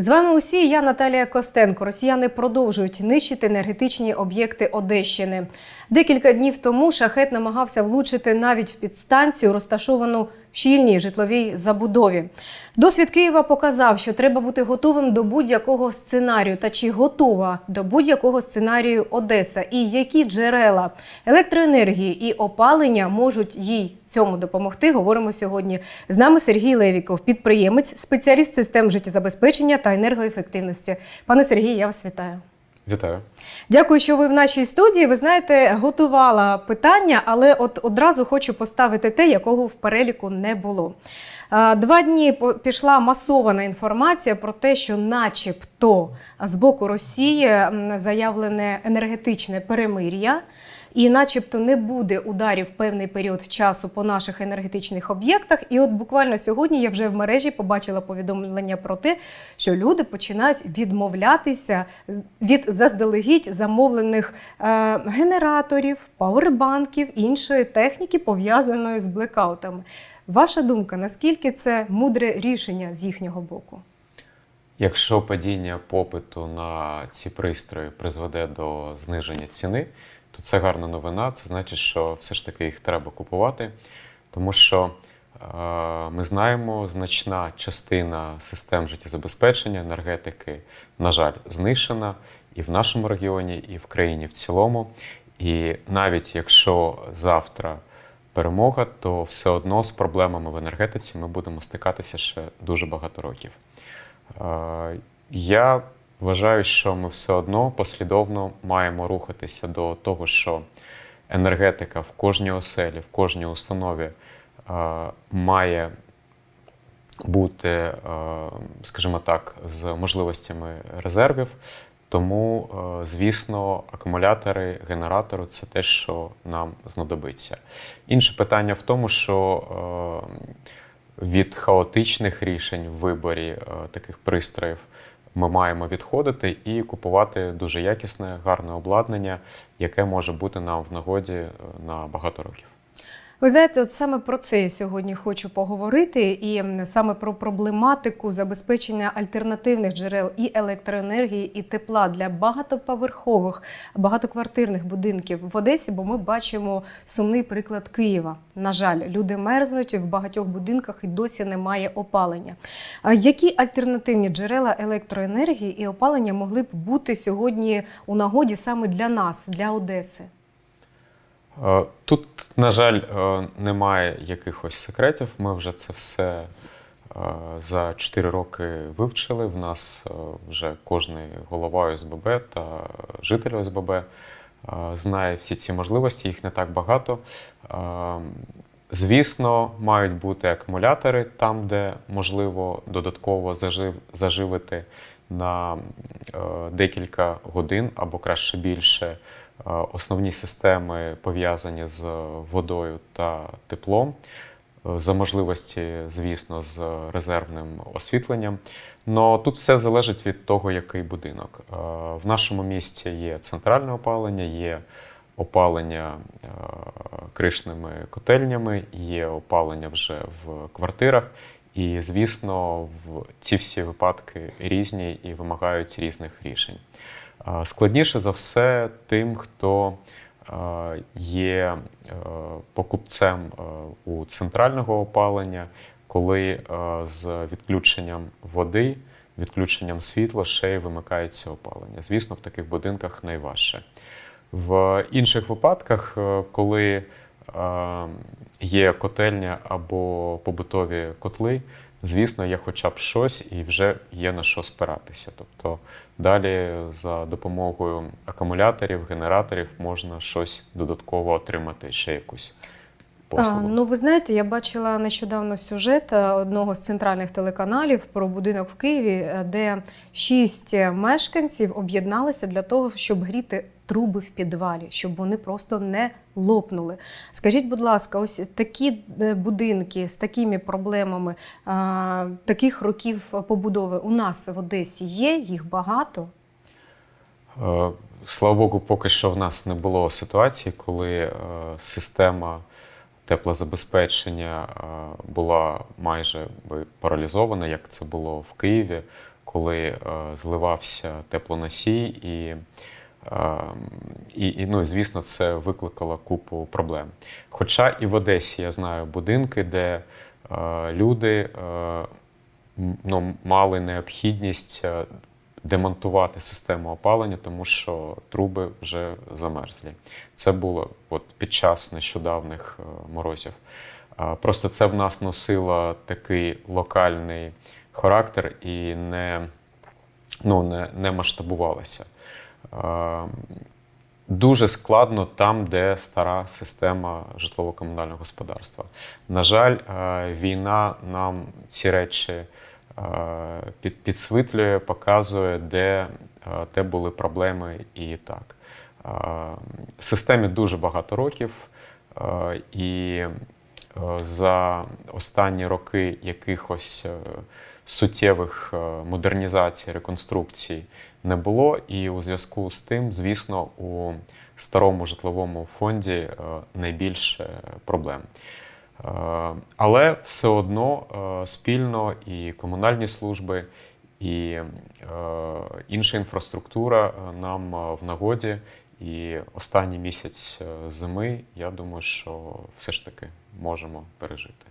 З вами усі я Наталія Костенко. Росіяни продовжують нищити енергетичні об'єкти Одещини. Декілька днів тому шахет намагався влучити навіть в підстанцію, розташовану в щільній житловій забудові. Досвід Києва показав, що треба бути готовим до будь-якого сценарію. Та чи готова до будь-якого сценарію Одеса, і які джерела електроенергії і опалення можуть їй цьому допомогти? Говоримо сьогодні. З нами Сергій Левіков, підприємець, спеціаліст систем життєзабезпечення та енергоефективності. Пане Сергій, я вас вітаю. Вітаю. Дякую, що ви в нашій студії. Ви знаєте, готувала питання, але от одразу хочу поставити те, якого в переліку не було. Два дні пішла масована інформація про те, що, начебто, з боку Росії заявлене енергетичне перемир'я. І, начебто, не буде ударів певний період часу по наших енергетичних об'єктах. І от буквально сьогодні я вже в мережі побачила повідомлення про те, що люди починають відмовлятися від заздалегідь замовлених е, генераторів, пауербанків іншої техніки, пов'язаної з блекаутами. Ваша думка, наскільки це мудре рішення з їхнього боку? Якщо падіння попиту на ці пристрої призведе до зниження ціни, то це гарна новина. Це значить, що все ж таки їх треба купувати, тому що е, ми знаємо, значна частина систем життєзабезпечення, енергетики, на жаль, знищена і в нашому регіоні, і в країні в цілому. І навіть якщо завтра перемога, то все одно з проблемами в енергетиці ми будемо стикатися ще дуже багато років. Е, Я вважаю, що ми все одно послідовно маємо рухатися до того, що енергетика в кожній оселі, в кожній установі е, має бути, е, скажімо так, з можливостями резервів. Тому, е, звісно, акумулятори, генератори це те, що нам знадобиться. Інше питання в тому, що від хаотичних рішень в виборі таких пристроїв ми маємо відходити і купувати дуже якісне, гарне обладнання, яке може бути нам в нагоді е, на багато років. Ви знаєте, от саме про це я сьогодні хочу поговорити, і саме про проблематику забезпечення альтернативних джерел і електроенергії, і тепла для багатоповерхових, багатоквартирних будинків в Одесі, бо ми бачимо сумний приклад Києва. На жаль, люди мерзнуть в багатьох будинках і досі немає опалення. Які альтернативні джерела електроенергії і опалення могли б бути сьогодні у нагоді саме для нас, для Одеси? Е, Тут, на жаль, е, немає якихось секретів. Ми вже це все е, за 4 роки вивчили. В нас вже кожний голова ОСББ та житель ОСББ знає всі ці можливості, їх не так багато. Звісно, мають бути акумулятори там, де можливо додатково зажив, заживити на декілька годин або краще більше основні системи пов'язані з водою та теплом. Е, За можливості, звісно, з резервним освітленням. Но тут все залежить від того, який будинок. Е, В нашому місті є центральне опалення, є опалення е, кришними котельнями, є опалення вже в квартирах. І, звісно, ці всі випадки різні і вимагають різних рішень. Складніше за все тим, хто є е, покупцем е, у центрального опалення, коли е, з відключенням води, відключенням світла ще й вимикається опалення. Звісно, в таких будинках найважче. В інших випадках, коли є котельня або побутові котли, звісно, є хоча б щось і вже є на що спиратися. Тобто далі за допомогою акумуляторів, генераторів можна щось додатково отримати, ще якусь А, ну, ви знаєте, я бачила нещодавно сюжет е, одного з центральних телеканалів про будинок в Києві, е, де шість мешканців об'єдналися для того, щоб гріти труби в підвалі, щоб вони просто не лопнули. Скажіть, будь ласка, ось такі е, будинки з такими проблемами, таких років побудови у нас в Одесі є, їх багато. Е, Слава Богу, поки що в нас не було ситуації, коли е, система теплозабезпечення е, була майже паралізована, як це було в Києві, коли е, зливався теплоносій, і, е, і, і ну, звісно, це викликало купу проблем. Хоча і в Одесі я знаю будинки, де е, люди е, ну, мали необхідність е, демонтувати систему опалення, тому що труби вже замерзлі. Це було от під час нещодавних морозів. Просто це в нас носило такий локальний характер і не, ну, не, не масштабувалося. А, Дуже складно там, де стара система житлово-комунального господарства. На жаль, е, війна нам ці речі е, підсвітлює, показує, де, е, де були проблеми і так. Е, Системі дуже багато років, е, і е, за останні роки якихось е, суттєвих е, модернізацій, реконструкцій не було. І у зв'язку з тим, звісно, у старому житловому фонді е, найбільше проблем. Е, Але все одно спільно і комунальні служби, і інша інфраструктура нам в нагоді. І останній місяць зими, я думаю, що все ж таки можемо пережити.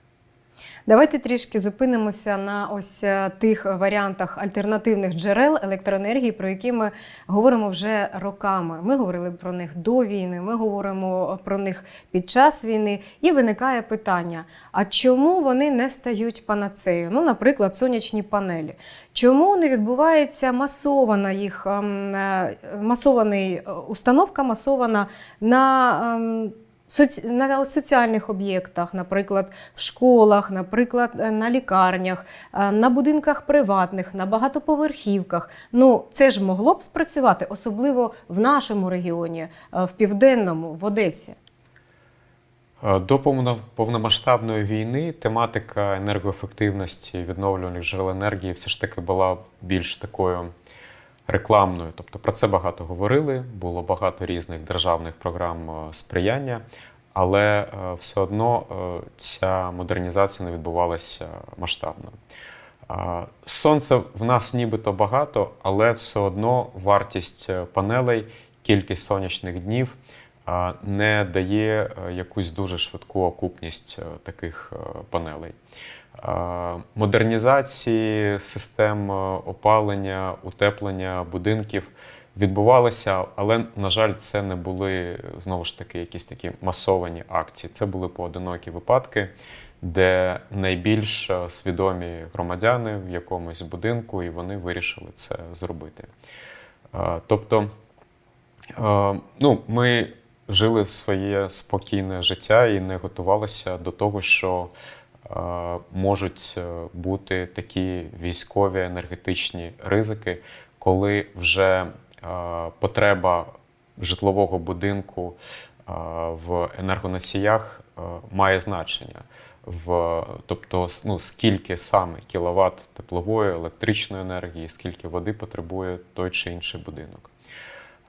Давайте трішки зупинимося на ось е, тих варіантах альтернативних джерел електроенергії, про які ми говоримо вже роками. Ми говорили про них до війни, ми говоримо про них під час війни. І виникає питання: а чому вони не стають панацею? Ну, наприклад, сонячні панелі. Чому не відбувається масована їх ем, е, масований е, установка масована на ем, на соціальних об'єктах, наприклад, в школах, наприклад, е, на лікарнях, е, на будинках приватних, на багатоповерхівках. Ну, це ж могло б спрацювати, особливо в нашому регіоні, е, в південному, в Одесі. До повно- повномасштабної війни тематика енергоефективності відновлювальних джерел енергії все ж таки була більш такою рекламною. Тобто про це багато говорили, було багато різних державних програм е, сприяння, але е, все одно е, ця модернізація не відбувалася масштабно. А, Сонця в нас нібито багато, але все одно вартість панелей, кількість сонячних днів не дає якусь дуже швидку окупність таких панелей. Модернізації систем е, опалення, утеплення будинків відбувалися, але, на жаль, це не були знову ж таки якісь такі масовані акції. Це були поодинокі випадки, де найбільш е, свідомі громадяни в якомусь будинку, і вони вирішили це зробити. Е, Тобто, ну, ми жили своє спокійне життя і не готувалися до того, що можуть е, бути такі військові енергетичні ризики, коли вже е, потреба житлового будинку е, в енергоносіях е, має значення. В, тобто, ну, скільки саме кіловат теплової, електричної енергії, скільки води потребує той чи інший будинок.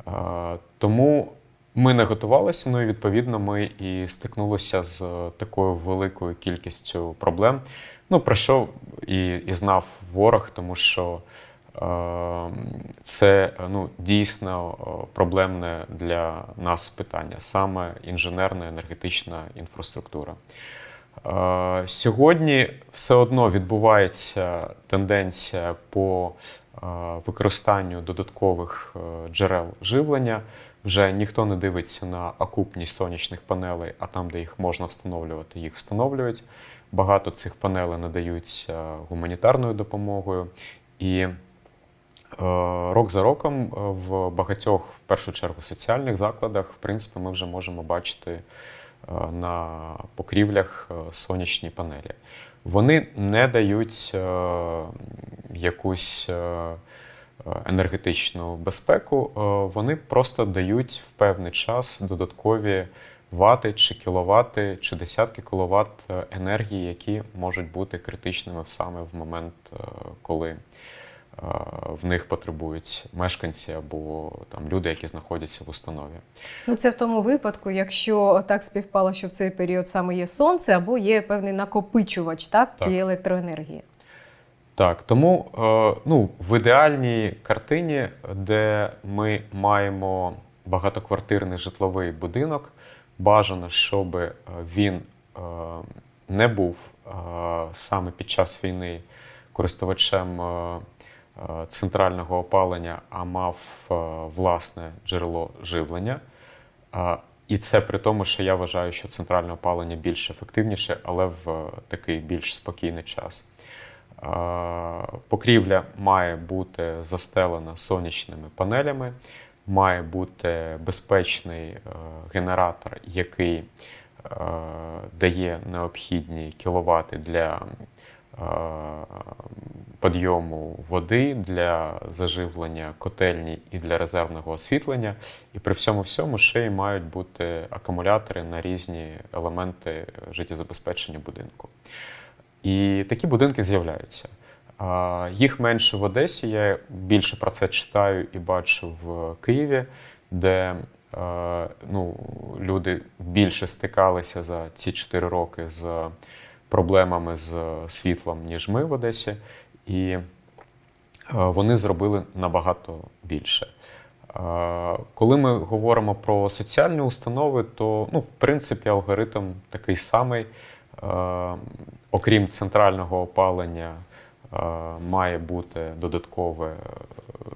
Е, Тому ми не готувалися, ну і відповідно ми і стикнулися з такою великою кількістю проблем. Ну, про що і, і знав ворог, тому що е, це ну, дійсно е, проблемне для нас питання, саме інженерна енергетична інфраструктура. Е, Сьогодні все одно відбувається тенденція по е, використанню додаткових е, джерел живлення. Вже ніхто не дивиться на окупність сонячних панелей, а там, де їх можна встановлювати, їх встановлюють. Багато цих панелей надаються гуманітарною допомогою. І е, рок за роком е, в багатьох, в першу чергу, соціальних закладах, в принципі, ми вже можемо бачити е, на покрівлях е, сонячні панелі. Вони не дають е, якусь е, енергетичну безпеку, е, вони просто дають в певний час додаткові вати чи кіловати, чи десятки кіловат е, енергії, які можуть бути критичними саме в момент, е, коли в них потребують мешканці або там люди, які знаходяться в установі. Ну, це в тому випадку, якщо так співпало, що в цей період саме є сонце, або є певний накопичувач так, Так. цієї електроенергії. Так, тому е, ну, в ідеальній картині, де ми маємо багатоквартирний житловий будинок, бажано, щоб е, він е, не був саме під час війни користувачем центрального опалення, а мав власне джерело живлення. І це при тому, що я вважаю, що центральне опалення більш ефективніше, але в такий більш спокійний час. Покрівля має бути застелена сонячними панелями, має бути безпечний е, генератор, який е, дає необхідні кіловати для е, підйому води, для заживлення котельні і для резервного освітлення. І при всьому всьому ще й мають бути акумулятори на різні елементи життєзабезпечення будинку. І такі будинки з'являються. Їх менше в Одесі. Я більше про це читаю і бачу в Києві, де е, ну, люди більше стикалися за ці 4 роки з проблемами з світлом, ніж ми в Одесі. І е, вони зробили набагато більше. Е, Коли ми говоримо про соціальні установи, то ну, в принципі алгоритм такий самий. Е, Окрім центрального опалення, е, має бути додаткове,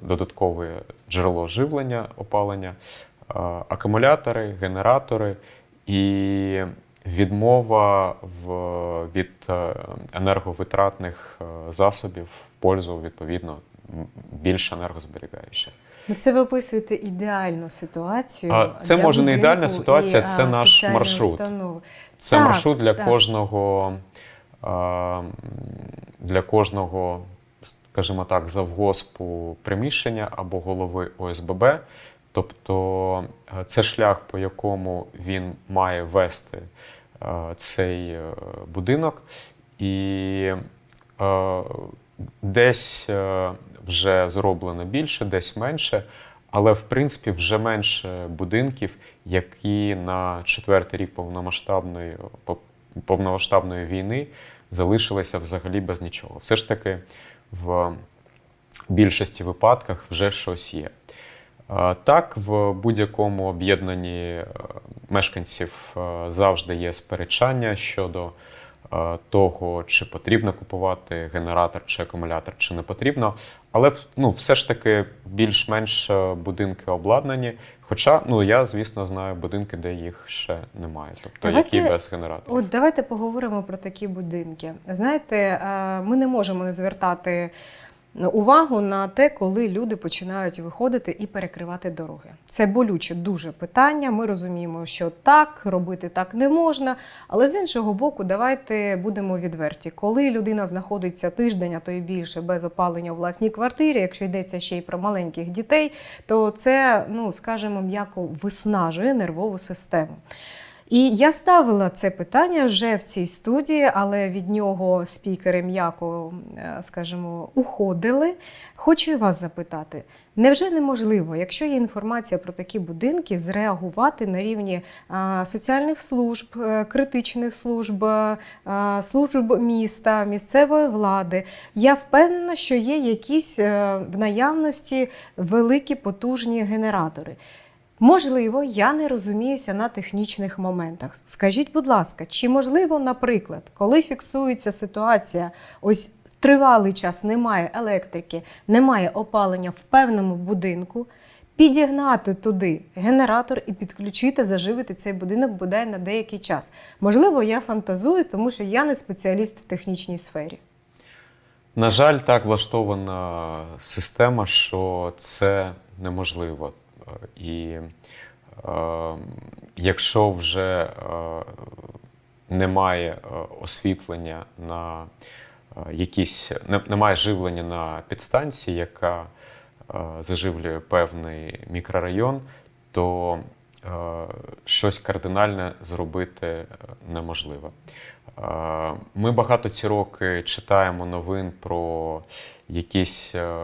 додаткове джерело живлення опалення, е, акумулятори, генератори і відмова в, від е, енерговитратних е, засобів в пользу, відповідно, більш енергозберігаючих. Ну, це ви описуєте ідеальну ситуацію. А це для може не ідеальна ситуація, і, це а, наш маршрут. установи. Це Так, маршрут для так. кожного для кожного, скажімо так, завгоспу приміщення або голови ОСББ. Тобто е, це шлях, по якому він має вести е, цей е, будинок, і десь е, вже зроблено більше, десь менше. Але в принципі вже менше будинків, які на четвертий рік повномасштабної повномасштабної війни залишилися взагалі без нічого. Все ж таки, в більшості випадках вже щось є. Е, Так, в будь-якому об'єднанні е, мешканців завжди є сперечання щодо того, чи потрібно купувати генератор чи акумулятор, чи не потрібно. Але ну, все ж таки більш-менш е, будинки обладнані. Хоча ну, я, звісно, знаю будинки, де їх ще немає, тобто Давайте- які без генераторів. От давайте поговоримо про такі будинки. Знаєте, е, ми не можемо не звертати увагу на те, коли люди починають виходити і перекривати дороги. Це болюче дуже питання. Ми розуміємо, що так, робити так не можна. Але з іншого боку, давайте будемо відверті. Коли людина знаходиться тиждень, а то й більше без опалення у власній квартирі, якщо йдеться ще й про маленьких дітей, то це, ну скажімо, м'яко виснажує нервову систему. І я ставила це питання вже в цій студії, але від нього спікери м'яко, е, скажімо, уходили. Хочу вас запитати: невже неможливо, якщо є інформація про такі будинки, зреагувати на рівні соціальних служб, е, критичних служб, служб міста, місцевої влади? Я впевнена, що є якісь е, в наявності великі потужні генератори. Можливо, я не розуміюся на технічних моментах. Скажіть, будь ласка, чи можливо, наприклад, коли фіксується ситуація, ось тривалий час немає електрики, немає опалення в певному будинку, підігнати туди генератор і підключити, заживити цей будинок бодай на деякий час? Можливо, я фантазую, тому що я не спеціаліст в технічній сфері. На жаль, так влаштована система, що це неможливо. І е, якщо вже е, немає е, освітлення на якісь, не, немає живлення на підстанції, яка заживлює певний мікрорайон, то щось кардинальне зробити неможливо. Ми багато ці роки читаємо новин про якісь е,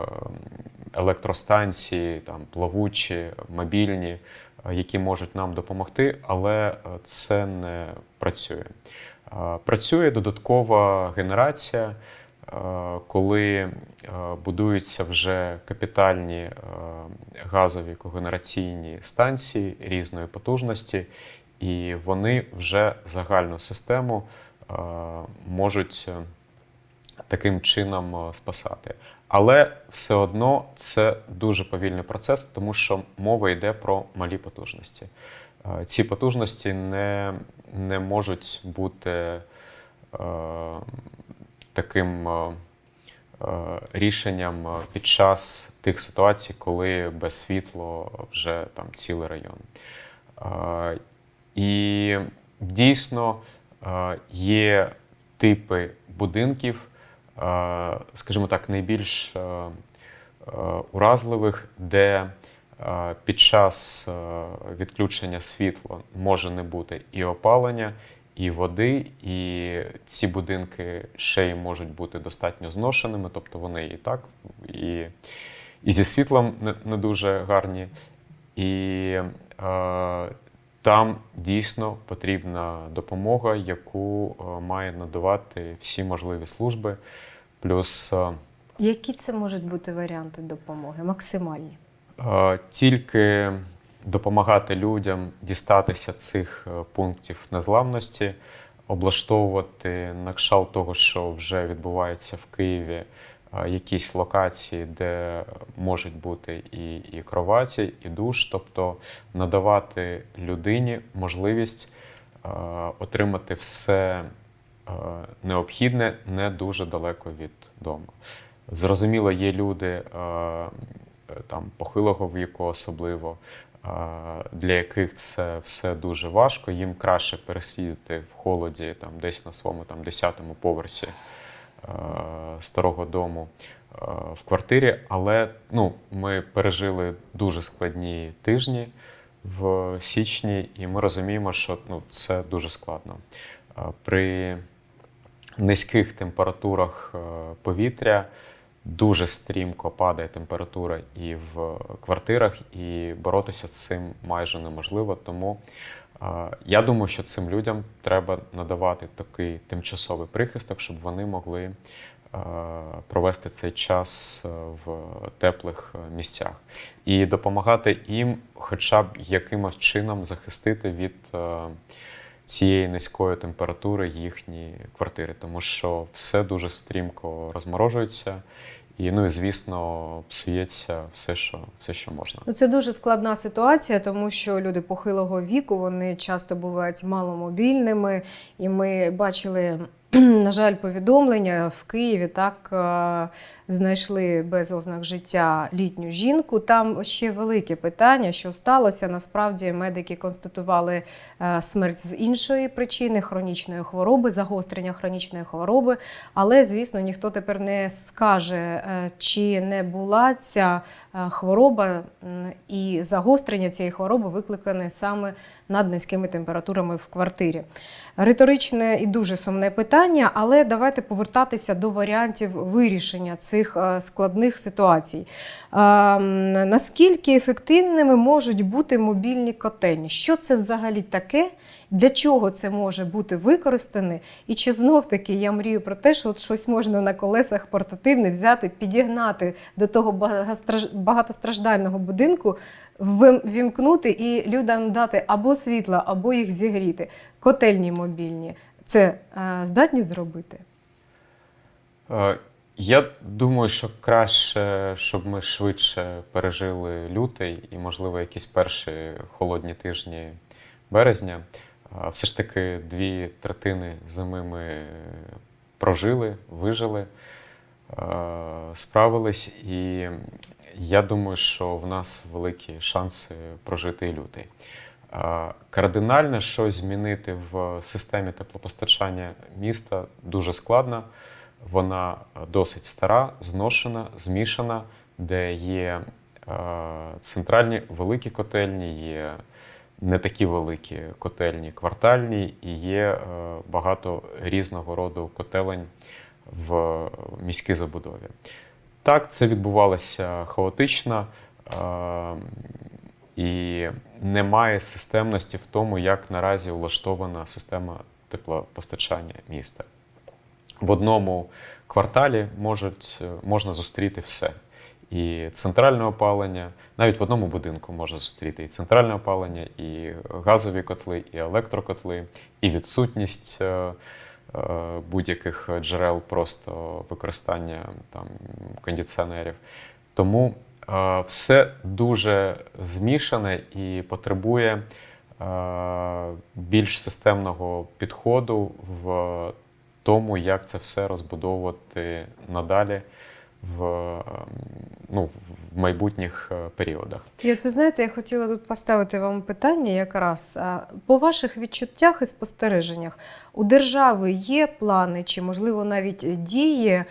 електростанції, там плавучі, мобільні, е, які можуть нам допомогти, але е, це не працює. Працює додаткова генерація, коли будуються вже капітальні газові когенераційні станції різної потужності, і вони вже загальну систему можуть таким чином е, спасати. Але все одно це дуже повільний процес, тому що мова йде про малі потужності. Е, Ці потужності не, не можуть бути е, таким е, е, рішенням під час тих ситуацій, коли без світло вже там цілий район. Е, І дійсно е, є типи будинків, скажімо так, найбільш е, е, уразливих, де е, під час е, відключення світла може не бути і опалення, і води, і ці будинки ще й можуть бути достатньо зношеними, тобто вони і так, і, і зі світлом не, не дуже гарні. І е, там дійсно потрібна допомога, яку е, має надавати всі можливі служби. Плюс е, Які це можуть бути варіанти допомоги? Максимальні. Е, Тільки допомагати людям дістатися цих пунктів незламності, облаштовувати на кшталт того, що вже відбувається в Києві, якісь локації, де можуть бути і, і кроваті, і душ, тобто надавати людині можливість е, отримати все е, необхідне не дуже далеко від дому. Зрозуміло, є люди е, там похилого віку, особливо, е, для яких це все дуже важко. Їм краще пересидіти в холоді там, десь на своєму там, 10-му поверсі е, старого дому е, в квартирі. Але ну, ми пережили дуже складні тижні в січні, і ми розуміємо, що ну, це дуже складно. Е, При низьких температурах е, повітря дуже стрімко падає температура і в квартирах, і боротися з цим майже неможливо. Тому е, я думаю, що цим людям треба надавати такий тимчасовий прихисток, щоб вони могли е, провести цей час е, в теплих е, місцях і допомагати їм, хоча б якимось чином захистити від. цієї низької температури їхні квартири, тому що все дуже стрімко розморожується, і ну і звісно псується все, що все, що можна. Ну, це дуже складна ситуація, тому що люди похилого віку вони часто бувають маломобільними, і ми бачили. На жаль, повідомлення в Києві так е, знайшли без ознак життя літню жінку. Там ще велике питання, що сталося. Насправді медики констатували е, смерть з іншої причини хронічної хвороби, загострення хронічної хвороби. Але, звісно, ніхто тепер не скаже, е, чи не була ця хвороба і загострення цієї хвороби викликане саме над низькими температурами в квартирі. Риторичне і дуже сумне питання, але давайте повертатися до варіантів вирішення цих е, складних ситуацій. Е, Наскільки ефективними можуть бути мобільні котельні? Що це взагалі таке? Для чого це може бути використане? І чи знов таки я мрію про те, що от щось можна на колесах портативне взяти, підігнати до того багатостраждального будинку, вімкнути і людям дати або світло, або їх зігріти. Котельні мобільні. Це е, здатні зробити? Е, Я думаю, що краще, щоб ми швидше пережили лютий і, можливо, якісь перші холодні тижні березня. Е, Все ж таки дві третини зими ми прожили, вижили, справились, і я думаю, що в нас великі шанси прожити лютий. Е, Кардинально щось змінити в системі теплопостачання міста дуже складно. Вона досить стара, зношена, змішана, де є е, центральні великі котельні, є не такі великі котельні, квартальні, і є е, багато різного роду котелень в міській забудові. Так, це відбувалося хаотично, е, і немає системності в тому, як наразі влаштована система теплопостачання міста. В одному кварталі можуть, е, можна зустріти все. І центральне опалення, навіть в одному будинку можна зустріти і центральне опалення, і газові котли, і електрокотли, і відсутність е, е, будь-яких джерел просто використання там, кондиціонерів. Тому все дуже змішане і потребує е, більш системного підходу в тому, як це все розбудовувати надалі в, ну, в майбутніх е, періодах. І ви знаєте, я хотіла тут поставити вам питання якраз по ваших відчуттях і спостереженнях. У держави є плани чи, можливо, навіть дії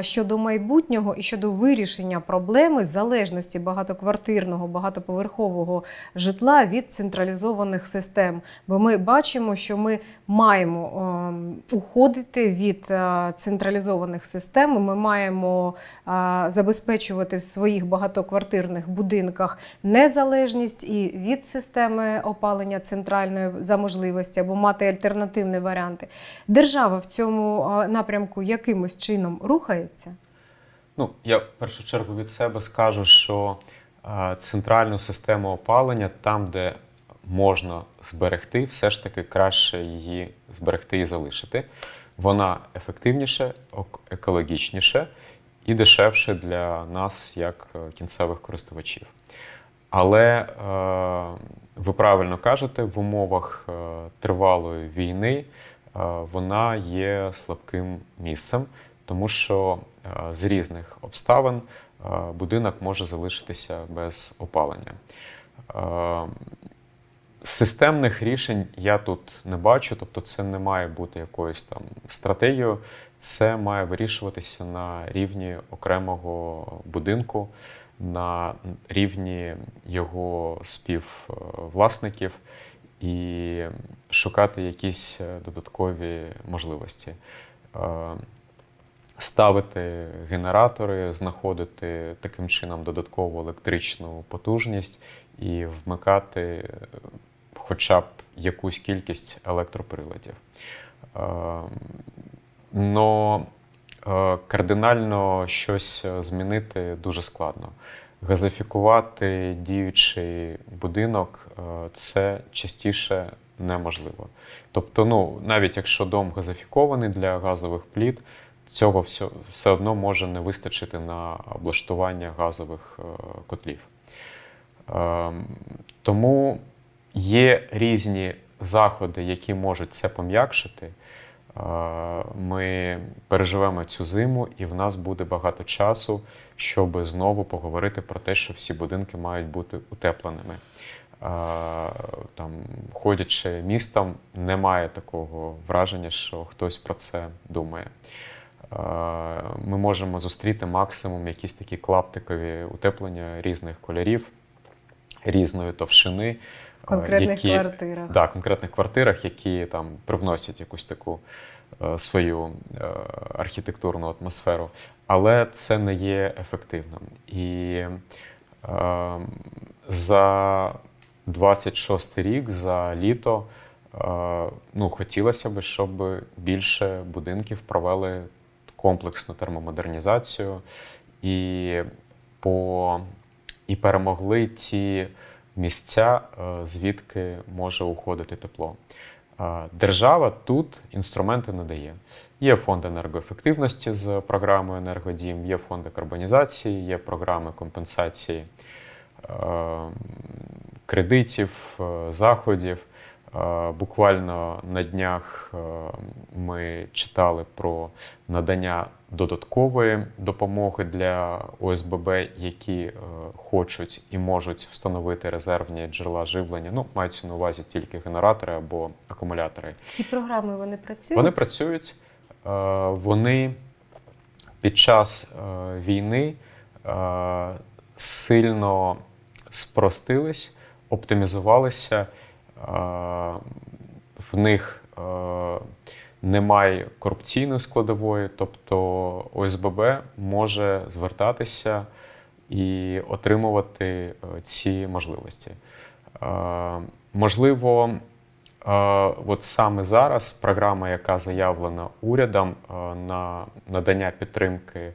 щодо майбутнього і щодо вирішення проблеми залежності багатоквартирного, багатоповерхового житла від централізованих систем. Бо ми бачимо, що ми маємо ем, уходити від е, централізованих систем. Ми маємо забезпечувати в своїх багатоквартирних будинках незалежність і від системи опалення центральної за можливості або мати альтернативні варіанти. Держава в цьому напрямку якимось чином рухається. Ну, я в першу чергу від себе скажу, що центральну систему опалення, там, де можна зберегти, все ж таки краще її зберегти і залишити. Вона ефективніше, екологічніше і дешевше для нас, як е, кінцевих користувачів. Але е, ви правильно кажете, в умовах е, тривалої війни вона є слабким місцем, тому що з різних обставин будинок може залишитися без опалення. Системних рішень я тут не бачу, тобто це не має бути якоюсь там стратегією, це має вирішуватися на рівні окремого будинку, на рівні його співвласників і шукати якісь е, додаткові можливості. Е, Ставити генератори, знаходити таким чином додаткову електричну потужність і вмикати е, хоча б якусь кількість електроприладів. Е, Но е, кардинально щось змінити дуже складно. Газифікувати діючий будинок е, це частіше неможливо. Тобто, ну, навіть якщо дом газифікований для газових пліт, цього все, все одно може не вистачити на облаштування газових е, котлів. Ем, Тому є різні заходи, які можуть це пом'якшити. Е, Ми переживемо цю зиму, і в нас буде багато часу, щоб знову поговорити про те, що всі будинки мають бути утепленими. Е, Там, ходячи містом, немає такого враження, що хтось про це думає. Е, Ми можемо зустріти максимум якісь такі клаптикові утеплення різних кольорів, різної товщини. Е, конкретних які, квартирах. Да, конкретних квартирах, які там привносять якусь таку е, свою е, архітектурну атмосферу. Але це не є ефективним. І е, за 26 рік, за літо, е, ну, хотілося б, щоб більше будинків провели комплексну термомодернізацію і, по, і перемогли ті місця, е, звідки може уходити тепло. Е, Держава тут інструменти надає. Є фонд енергоефективності з програмою Енергодім, є фонд декарбонізації, є програми компенсації е, кредитів, заходів. Буквально на днях ми читали про надання додаткової допомоги для ОСББ, які е, хочуть і можуть встановити резервні джерела живлення. Ну, мається на увазі тільки генератори або акумулятори. Ці програми вони працюють. Вони працюють, е, вони під час е, війни сильно спростились, оптимізувалися. В них немає корупційної складової, тобто ОСББ може звертатися і отримувати е, ці можливості. Е, Можливо, От саме зараз програма, яка заявлена урядом е, на надання підтримки е,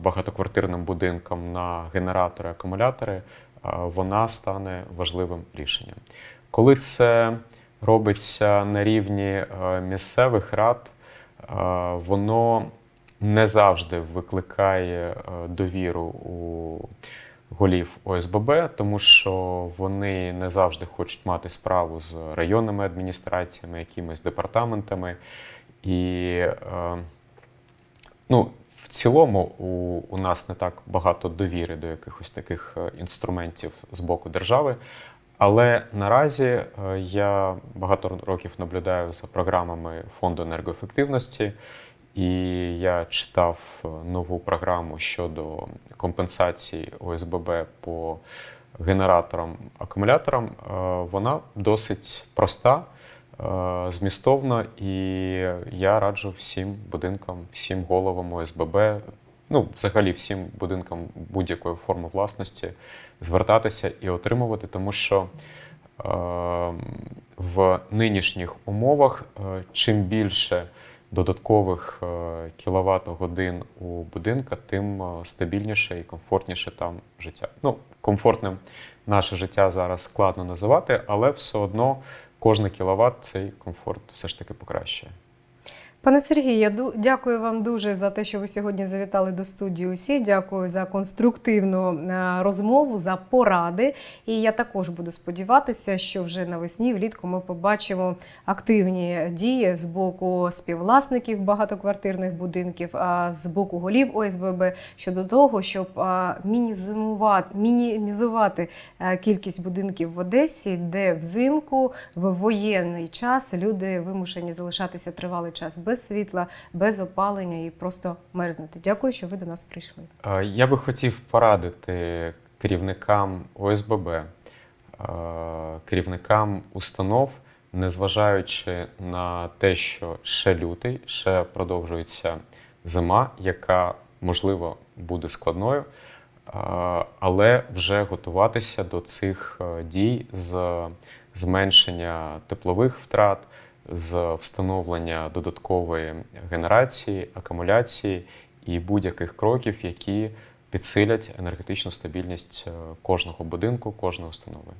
багатоквартирним будинкам на генератори, акумулятори, е, вона стане важливим рішенням. Коли це робиться на рівні е, місцевих рад, е, воно не завжди викликає е, довіру у голів ОСББ, тому що вони не завжди хочуть мати справу з районними адміністраціями, якимись департаментами. І ну, в цілому у, у нас не так багато довіри до якихось таких інструментів з боку держави. Але наразі е, я багато років наблюдаю за програмами фонду енергоефективності, і я читав е, нову програму щодо компенсації ОСББ по генераторам, акумуляторам. Е, Вона досить проста, змістовна, і я раджу всім будинкам, всім головам ОСББ, ну, взагалі всім будинкам будь-якої форми власності звертатися і отримувати, тому що е, в нинішніх умовах е, чим більше додаткових е, кіловат-годин у будинка, тим е, стабільніше і комфортніше там життя. Ну, комфортним наше життя зараз складно називати, але все одно кожна кіловат цей комфорт все ж таки покращує. Пане Сергію, дякую вам дуже за те, що ви сьогодні завітали до студії. Усі дякую за конструктивну е, розмову, за поради. І я також буду сподіватися, що вже навесні, влітку, ми побачимо активні дії з боку співвласників багатоквартирних будинків, а з боку голів ОСББ щодо того, щоб мінімізувати е, кількість будинків в Одесі, де взимку в воєнний час люди вимушені залишатися тривалий час без світла, без опалення і просто мерзнути. Дякую, що ви до нас прийшли. Я би хотів порадити керівникам ОСББ, керівникам установ, незважаючи на те, що ще лютий, ще продовжується зима, яка можливо буде складною, але вже готуватися до цих е, дій з зменшення теплових втрат, з встановлення додаткової генерації, акумуляції і будь-яких кроків, які підсилять енергетичну стабільність е, кожного будинку, кожної установи.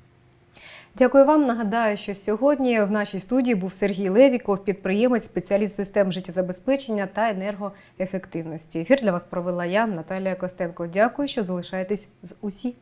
Дякую вам. Нагадаю, що сьогодні в нашій студії був Сергій Левіков, підприємець, спеціаліст систем життєзабезпечення та енергоефективності. Ефір для вас провела я, Наталія Костенко. Дякую, що залишаєтесь з усі.